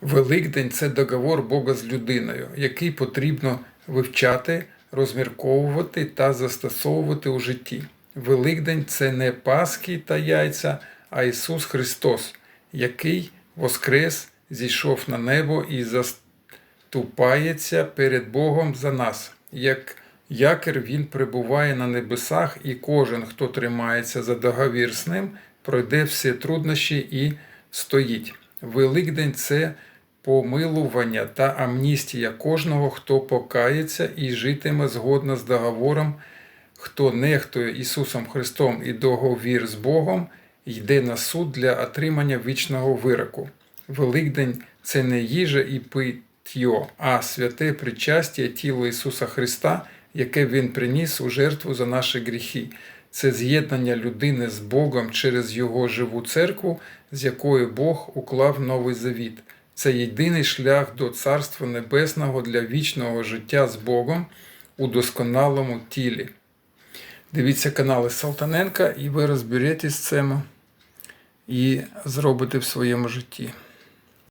Великдень це договор Бога з людиною, який потрібно вивчати, розмірковувати та застосовувати у житті. Великдень це не Пасхи та яйця, а Ісус Христос, який воскрес, зійшов на небо і заступається перед Богом за нас. Як якір він перебуває на небесах, і кожен, хто тримається за договір з ним, пройде всі труднощі і стоїть. Великдень це помилування та амністія кожного, хто покається і житиме згодно з договором, хто нехтує Ісусом Христом і договір з Богом, йде на суд для отримання вічного вироку. Великдень це не їжа і питьо, а святе причастя тіла Ісуса Христа, яке Він приніс у жертву за наші гріхи. Це з'єднання людини з Богом через Його живу церкву, з якою Бог уклав новий завіт. Це єдиний шлях до Царства Небесного для вічного життя з Богом у досконалому тілі. Дивіться канали Салтаненка, і ви розберетесь з цим і зробите в своєму житті.